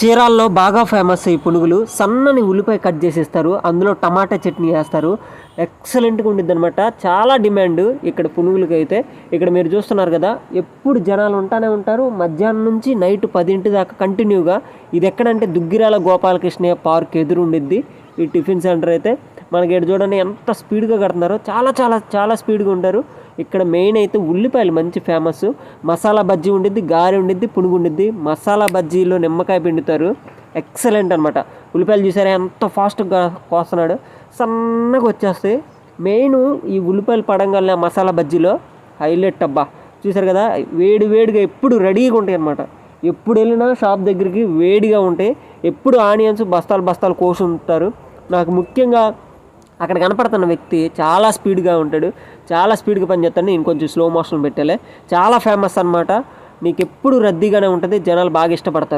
చీరాల్లో బాగా ఫేమస్ ఈ పునుగులు. సన్నని ఉల్లిపాయ కట్ చేసేస్తారు. అందులో టమాటా చట్నీ వేస్తారు. ఎక్సలెంట్గా ఉండిద్ది అనమాట చాలా డిమాండ్ ఇక్కడ పునుగులకి అయితే ఇక్కడ మీరు చూస్తున్నారు కదా ఎప్పుడు జనాలు ఉంటానే ఉంటారు. మధ్యాహ్నం నుంచి నైట్ పదింటి దాకా కంటిన్యూగా. ఇది ఎక్కడంటే దుగ్గిరాల గోపాలకృష్ణయ్య పార్క్ ఎదురు ఉండిద్ది ఈ టిఫిన్ సెంటర్ అయితే. మనకి ఇక్కడ చూడండి ఎంత స్పీడ్గా కడుతున్నారో. చాలా చాలా చాలా స్పీడ్గా ఉంటారు. ఇక్కడ మెయిన్ అయితే ఉల్లిపాయలు మంచి ఫేమస్ మసాలా బజ్జీ ఉండిద్ది గారె ఉండిద్ది పునుగు ఉండిద్ది. మసాలా బజ్జీలో నిమ్మకాయ పిండుతారు. ఎక్సలెంట్ అనమాట ఉల్లిపాయలు చూసారా ఎంత ఫాస్ట్గా కోస్తున్నాడు. సన్నగా వచ్చేస్తాయి. మెయిన్ ఈ ఉల్లిపాయలు పడంగానే ఆ మసాలా బజ్జీలో హైలైట్ అబ్బా. చూసారు కదా వేడి వేడిగా ఎప్పుడు రెడీగా ఉంటాయి అనమాట ఎప్పుడు వెళ్ళినా షాప్ దగ్గరికి వేడిగా ఉంటాయి. ఎప్పుడు ఆనియన్స్ బస్తాలు బస్తాలు కోసి ఉంటారు నాకు ముఖ్యంగా అక్కడ కనపడుతున్న వ్యక్తి చాలా స్పీడ్గా ఉంటాడు. చాలా స్పీడ్గా పనిచేస్తాడు నేను కొంచెం స్లో మోషన్ పెట్టాలి. చాలా ఫేమస్ అనమాట నీకు ఎప్పుడు రద్దీగానే ఉంటుంది. జనాలు బాగా ఇష్టపడతారు.